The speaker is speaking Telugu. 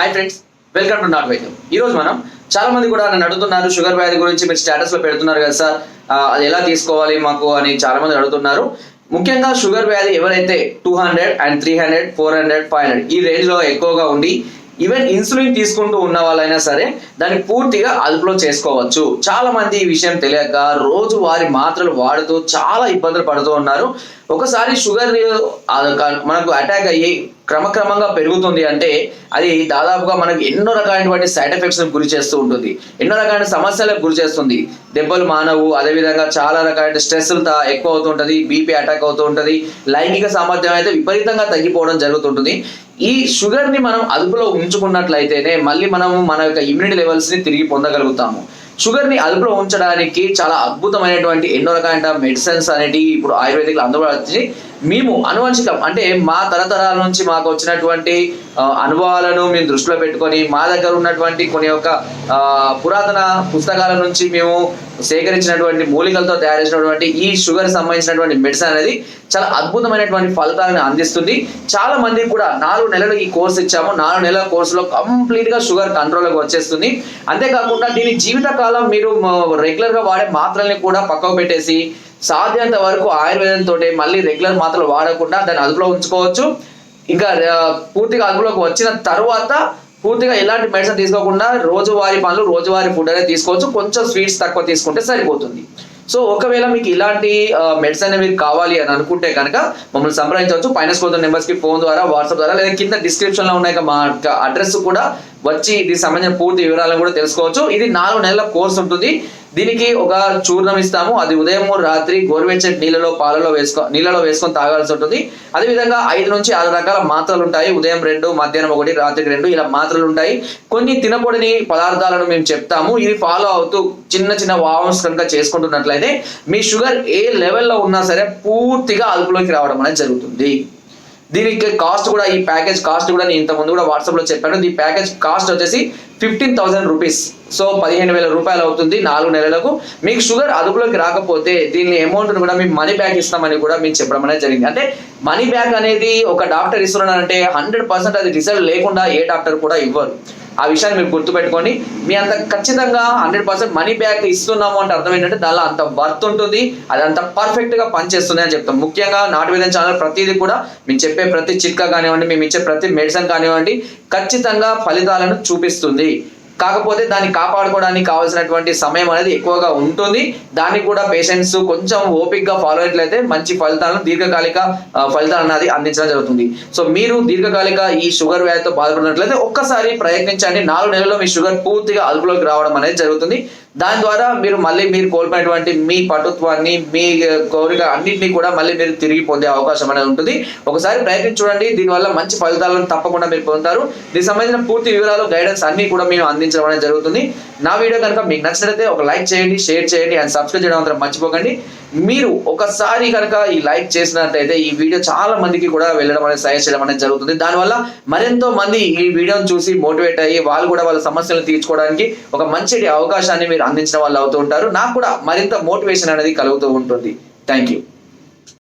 హాయ్ ఫ్రెండ్స్ వెల్కమ్ టు నాట్ వైద్యం ఈ రోజు మనం చాలా మంది కూడా నన్ను అడుగుతున్నారు షుగర్ వ్యాధి గురించి మీరు స్టేటస్లో పెడుతున్నారు కదా సార్ అది ఎలా తీసుకోవాలి మాకు అని చాలా మంది అడుగుతున్నారు. ముఖ్యంగా షుగర్ వ్యాధి ఎవరైతే two hundred and three hundred four hundred five hundred ఈ రేంజ్లో ఎక్కువగా ఉండి ఈవెన్ ఇన్సులిన్ తీసుకుంటూ ఉన్న వాళ్ళైనా సరే దాన్ని పూర్తిగా అదుపులో చేసుకోవచ్చు. చాలా మంది ఈ విషయం తెలియక రోజు వారి మాత్రలు వాడుతూ చాలా ఇబ్బందులు పడుతూ ఉన్నారు. ఒకసారి షుగర్ మనకు అటాక్ అయ్యి క్రమక్రమంగా పెరుగుతుంది అంటే అది దాదాపుగా మనకు ఎన్నో రకాలైనటువంటి సైడ్ ఎఫెక్ట్స్ గురి చేస్తూ ఉంటుంది. ఎన్నో రకాల సమస్యలకు గురి చేస్తుంది. దెబ్బలు మానవు అదేవిధంగా చాలా రకాల స్ట్రెస్ ఎక్కువ అవుతుంటుంది బీపీ అటాక్ అవుతూ ఉంటుంది లైంగిక సామర్థ్యం అయితే విపరీతంగా తగ్గిపోవడం జరుగుతుంటుంది. ఈ షుగర్ని మనం అదుపులో ఉంచుకున్నట్లయితేనే మళ్ళీ మనము మన యొక్క ఇమ్యూనిటీ లెవెల్స్ని తిరిగి పొందగలుగుతాము. షుగర్ని అదుపులో ఉంచడానికి చాలా అద్భుతమైనటువంటి ఎన్నో రకాల మెడిసిన్స్ అనేటివి ఇప్పుడు ఆయుర్వేదిక్లో అందుబాటులో మేము అనువంశికం అంటే మా తరతరాల నుంచి మాకు వచ్చినటువంటి అనుభవాలను మేము దృష్టిలో పెట్టుకొని మా దగ్గర ఉన్నటువంటి కొన్ని యొక్క పురాతన పుస్తకాల నుంచి మేము సేకరించినటువంటి మూలికలతో తయారు చేసినటువంటి ఈ షుగర్ సంబంధించినటువంటి మెడిసిన్ అనేది చాలా అద్భుతమైనటువంటి ఫలితాలను అందిస్తుంది. చాలా మందికి కూడా నాలుగు నెలలు ఈ కోర్స్ ఇచ్చాము. నాలుగు నెలల కోర్సులో కంప్లీట్గా షుగర్ కంట్రోల్కి వచ్చేస్తుంది. అంతేకాకుండా దీని జీవితకాలం మీరు రెగ్యులర్గా వాడే మాత్రల్ని కూడా పక్కకు పెట్టేసి సాధ్యంత వరకు ఆయుర్వేదంతో మళ్ళీ రెగ్యులర్ మాత్రలు వాడకుండా దాన్ని అదుపులో ఉంచుకోవచ్చు. ఇంకా పూర్తిగా అదుపులోకి వచ్చిన తర్వాత పూర్తిగా ఎలాంటి మెడిసిన్ తీసుకోకుండా రోజువారీ పనులు రోజువారీ ఫుడ్ అనేది తీసుకోవచ్చు. కొంచెం స్వీట్స్ తక్కువ తీసుకుంటే సరిపోతుంది. సో ఒకవేళ మీకు ఇలాంటి మెడిసిన్ మీకు కావాలి అని అనుకుంటే కనుక మమ్మల్ని సంప్రదించవచ్చు. పైన స్కూల్ నెంబర్స్కి ఫోన్ ద్వారా వాట్సాప్ ద్వారా లేదా కింద డిస్క్రిప్షన్లో ఉన్నాయి మా అడ్రస్ కూడా వచ్చి దీనికి సంబంధించిన పూర్తి వివరాలను కూడా తెలుసుకోవచ్చు. ఇది నాలుగు నెలల కోర్స్ ఉంటుంది. దీనికి ఒక చూర్ణం ఇస్తాము. అది ఉదయము రాత్రి గోరువెచ్చటి నీళ్ళలో పాలలో వేసుకో నీళ్ళలో వేసుకొని తాగాల్సి ఉంటుంది. అదేవిధంగా ఐదు నుంచి ఆరు రకాల మాత్రలు ఉంటాయి. ఉదయం రెండు మధ్యాహ్నం ఒకటి రాత్రికి రెండు ఇలా మాత్రలు ఉంటాయి. కొన్ని తినకూడని పదార్థాలను మేము చెప్తాము. ఇది ఫాలో అవుతూ చిన్న చిన్న వామ్స్ కనుక చేసుకుంటున్నట్లయితే మీ షుగర్ ఏ లెవెల్లో ఉన్నా సరే పూర్తిగా అదుపులోకి రావడం అనేది జరుగుతుంది. దీనికి కాస్ట్ కూడా ఈ ప్యాకేజ్ కాస్ట్ కూడా నేను ఇంత ముందు కూడా వాట్సాప్లో చెప్పాను. ఈ ప్యాకేజ్ కాస్ట్ వచ్చేసి ఫిఫ్టీన్ థౌసండ్ రూపీస్. సో పదిహేను వేల రూపాయలు అవుతుంది నాలుగు నెలలకు. మీకు షుగర్ అదుపులోకి రాకపోతే దీని అమౌంట్ కూడా మేము మనీ బ్యాక్ ఇస్తామని కూడా మేము చెప్పడం అనేది జరిగింది. అంటే మనీ బ్యాక్ అనేది ఒక డాక్టర్ ఇస్తున్నానంటే హండ్రెడ్ పర్సెంట్ అది రిజల్ట్ లేకుండా ఏ డాక్టర్ కూడా ఇవ్వరు. ఆ విషయాన్ని మీరు గుర్తుపెట్టుకోండి. మీ అంత ఖచ్చితంగా హండ్రెడ్ పర్సెంట్ మనీ బ్యాక్ ఇస్తున్నాము అంటే అర్థం ఏంటంటే దానిలో అంత వర్త్ ఉంటుంది. అది అంత పర్ఫెక్ట్గా పనిచేస్తుంది అని చెప్తాం. ముఖ్యంగా నాటు వేదన ఛానల్ ప్రతిదీ కూడా మేము చెప్పే ప్రతి చిట్కా కానివ్వండి మేము ఇచ్చే ప్రతి మెడిసిన్ కానివ్వండి ఖచ్చితంగా ఫలితాలను చూపిస్తుంది. కాకపోతే దాన్ని కాపాడుకోవడానికి కావాల్సినటువంటి సమయం అనేది ఎక్కువగా ఉంటుంది. దానికి కూడా పేషెంట్స్ కొంచెం ఓపిక్గా ఫాలో అయినట్లయితే మంచి ఫలితాలను దీర్ఘకాలిక ఫలితాలు అనేది అందించడం జరుగుతుంది. సో మీరు దీర్ఘకాలిక ఈ షుగర్ వ్యాధితో బాధపడినట్లయితే ఒక్కసారి ప్రయత్నించండి. నాలుగు నెలల్లో మీ షుగర్ పూర్తిగా అదుపులోకి రావడం అనేది జరుగుతుంది. దాని ద్వారా మీరు మళ్ళీ మీరు కోల్పోయినటువంటి మీ పటుత్వాన్ని మీ కోరిక అన్నింటినీ కూడా మళ్ళీ మీరు తిరిగి పొందే అవకాశం అనేది ఉంటుంది. ఒకసారి ప్రయత్నించి చూడండి. దీనివల్ల మంచి ఫలితాలను తప్పకుండా మీరు పొందుతారు. దీనికి సంబంధించిన పూర్తి వివరాలు గైడెన్స్ అన్ని కూడా మేము అందించడం అనేది జరుగుతుంది. నా వీడియో కనుక మీకు నచ్చినట్లయితే ఒక లైక్ చేయండి షేర్ చేయండి అండ్ సబ్స్క్రైబ్ చేయడం మాత్రం మర్చిపోకండి. మీరు ఒకసారి కనుక ఈ లైక్ చేసినట్టయితే ఈ వీడియో చాలా మందికి కూడా వెళ్ళడం అనేది సజెస్ట్ చేయడం అనేది జరుగుతుంది. దానివల్ల మరెంతో మంది ఈ వీడియోని చూసి మోటివేట్ అయ్యి వాళ్ళు కూడా వాళ్ళ సమస్యలను తీర్చుకోవడానికి ఒక మంచి అవకాశాన్ని మీరు అందించిన వాళ్ళు అవుతూ ఉంటారు. నాకు కూడా మరింత మోటివేషన్ అనేది కలుగుతూ ఉంటుంది. Thank you